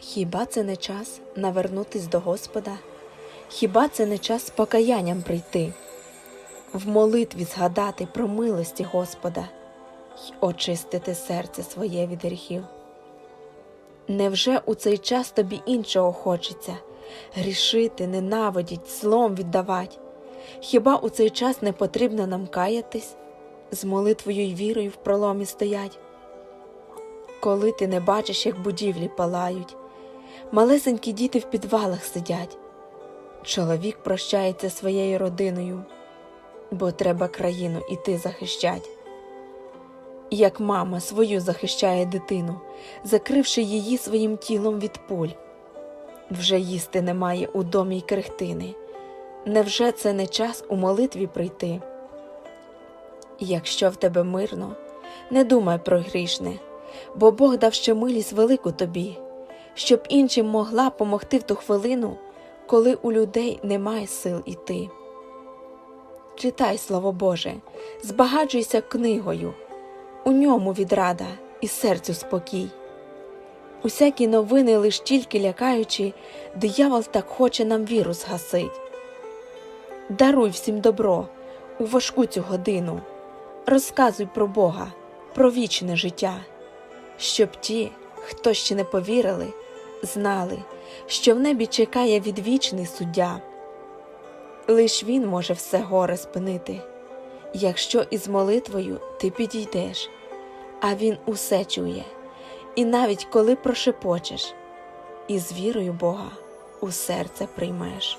Хіба це не час навернутись до Господа? Хіба це не час покаянням прийти, в молитві згадати про милості Господа й очистити серце своє від гріхів? Невже у цей час тобі іншого хочеться грішити, ненавидіть, злом віддавать? Хіба у цей час не потрібно нам каятись, з молитвою й вірою в проломі стоять? Коли ти не бачиш, як будівлі палають, малесенькі діти в підвалах сидять, чоловік прощається своєю родиною, бо треба країну іти захищать. Як мама свою захищає дитину, закривши її своїм тілом від пуль. Вже їсти немає у домі й крихтини. Невже це не час у молитві прийти? Якщо в тебе мирно, не думай про грішне, бо Бог дав ще милість велику тобі, щоб іншим могла помогти в ту хвилину, коли у людей немає сил іти. Читай Слово Боже, збагачуйся книгою, у ньому відрада і серцю спокій. Усякі новини лиш тільки лякаючи, диявол так хоче нам віру згасить. Даруй всім добро у важку цю годину, розказуй про Бога, про вічне життя, щоб ті, хто ще не повірили, знали, що в небі чекає відвічний суддя. Лиш він може все горе спинити, якщо із молитвою ти підійдеш, а він усе чує, і навіть коли прошепочеш, і з вірою Бога у серце приймеш.